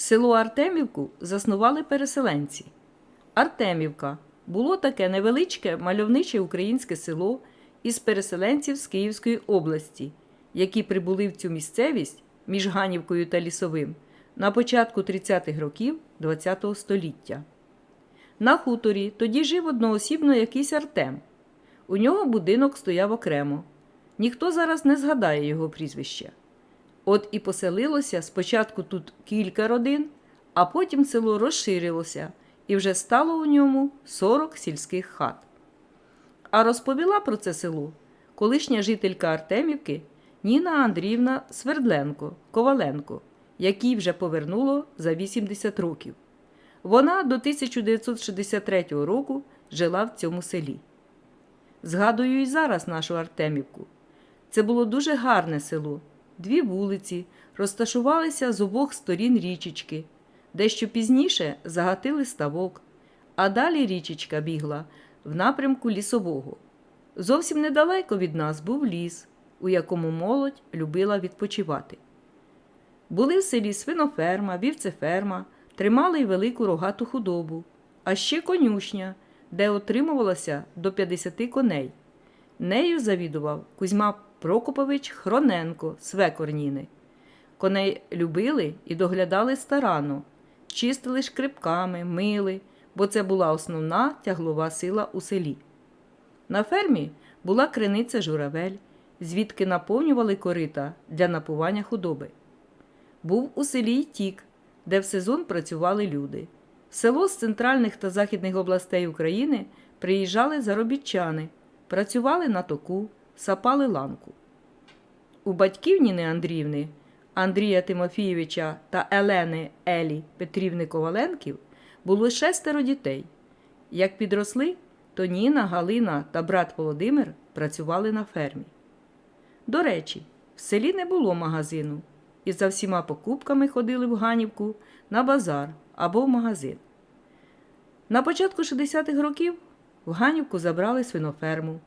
Село Артемівку заснували переселенці. Артемівка було таке невеличке мальовниче українське село із переселенців з Київської області, які прибули в цю місцевість між Ганівкою та Лісовим на початку 30-х років ХХ століття. На хуторі тоді жив одноосібно якийсь Артем. У нього будинок стояв окремо. Ніхто зараз не згадає його прізвище. От і поселилося спочатку тут кілька родин, а потім село розширилося і вже стало у ньому 40 сільських хат. А розповіла про це село колишня жителька Артемівки Ніна Андріївна Свердленко Коваленко, якій вже повернуло за 80 років. Вона до 1963 року жила в цьому селі. Згадую і зараз нашу Артемівку. Це було дуже гарне село. Дві вулиці розташувалися з обох сторін річечки, дещо пізніше загатили ставок, а далі річечка бігла в напрямку лісового. Зовсім недалеко від нас був ліс, у якому молодь любила відпочивати. Були в селі свиноферма, вівцеферма, тримали й велику рогату худобу, а ще конюшня, де отримувалося до 50 коней. Нею завідував Кузьма Прокопович Хроненко, свекор Ніни. Коней любили і доглядали старанно, чистили шкрипками, мили, бо це була основна тяглова сила у селі. На фермі була криниця журавель, звідки наповнювали корита для напування худоби. Був у селі й тік, де в сезон працювали люди. В село з центральних та західних областей України приїжджали заробітчани, працювали на току, сапали ланку. У батьків Ніни Андріївни, Андрія Тимофійовича та Елени Елі Петрівни Коваленків було шестеро дітей. Як підросли, то Ніна, Галина та брат Володимир працювали на фермі. До речі, в селі не було магазину, і за всіма покупками ходили в Ганівку на базар або в магазин. На початку 60-х років в Ганівку забрали свиноферму,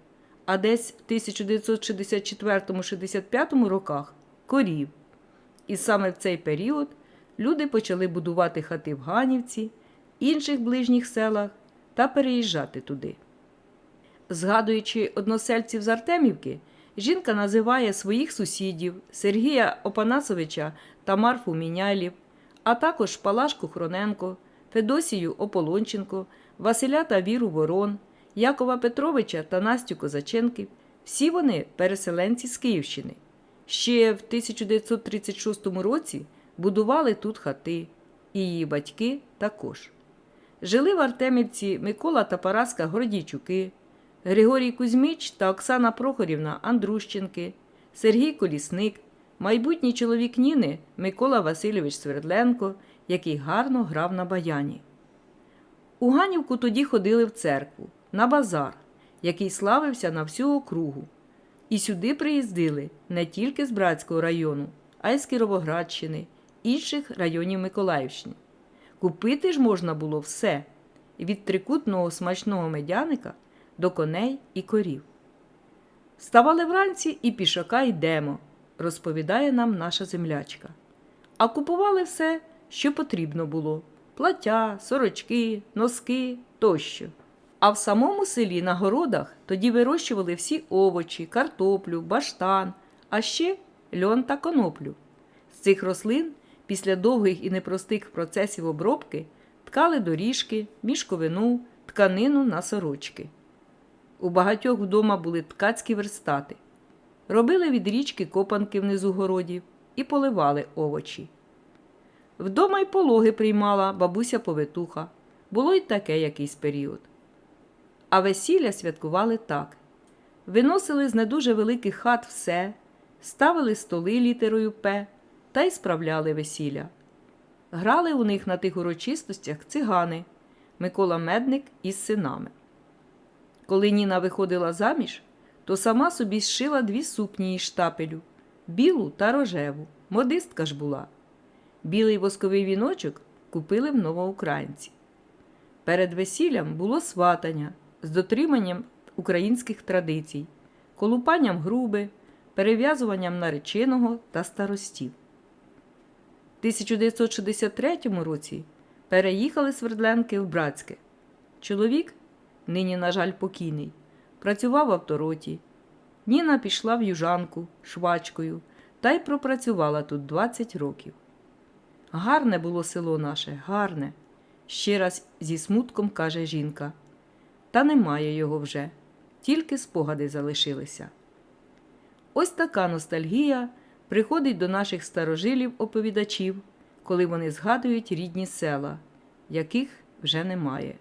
а десь в 1964-65 роках корів. І саме в цей період люди почали будувати хати в Ганівці, інших ближніх селах та переїжджати туди. Згадуючи односельців з Артемівки, жінка називає своїх сусідів Сергія Опанасовича та Марфу Мінялів, а також Палашку Хроненко, Федосію Ополонченко, Василя та Віру Ворон, Якова Петровича та Настю Козаченків. Всі вони переселенці з Київщини. Ще в 1936 році будували тут хати, і її батьки також. Жили в Артемівці Микола та Параска Гордійчуки, Григорій Кузьміч та Оксана Прохорівна Андрущенки, Сергій Колісник, майбутній чоловік Ніни Микола Васильович Свердленко, який гарно грав на баяні. У Ганівку тоді ходили в церкву, на базар, який славився на всю округу. І сюди приїздили не тільки з Братського району, а й з Кіровоградщини, інших районів Миколаївщини. Купити ж можна було все від трикутного смачного медяника до коней і корів. Вставали вранці і пішака йдемо, розповідає нам наша землячка. А купували все, що потрібно було: плаття, сорочки, носки тощо. А в самому селі на городах тоді вирощували всі овочі, картоплю, баштан, а ще льон та коноплю. З цих рослин після довгих і непростих процесів обробки ткали доріжки, мішковину, тканину на сорочки. У багатьох вдома були ткацькі верстати. Робили від річки копанки внизу городів і поливали овочі. Вдома й пологи приймала бабуся повитуха. Було й таке якийсь період. А весілля святкували так: виносили з не дуже великих хат все, ставили столи літерою П та й справляли весілля. Грали у них на тих урочистостях цигани Микола Медник із синами. Коли Ніна виходила заміж, то сама собі зшила дві сукні із штапелю білу та рожеву. Модистка ж була. Білий восковий віночок купили в новоукраїнці. Перед весіллям було сватання з дотриманням українських традицій, колупанням груби, перев'язуванням нареченого та старостів. 1963 році переїхали Свердленки в Братське. Чоловік, нині, на жаль, покійний, працював в автороті. Ніна пішла в южанку швачкою та й пропрацювала тут 20 років. Гарне було село наше, гарне, ще раз зі смутком каже жінка. Та немає його вже, тільки спогади залишилися. Ось така ностальгія приходить до наших старожилів-оповідачів, коли вони згадують рідні села, яких вже немає.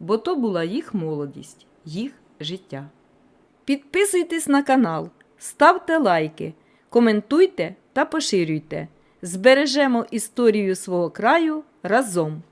Бо то була їх молодість, їх життя. Підписуйтесь на канал, ставте лайки, коментуйте та поширюйте. Збережемо історію свого краю разом.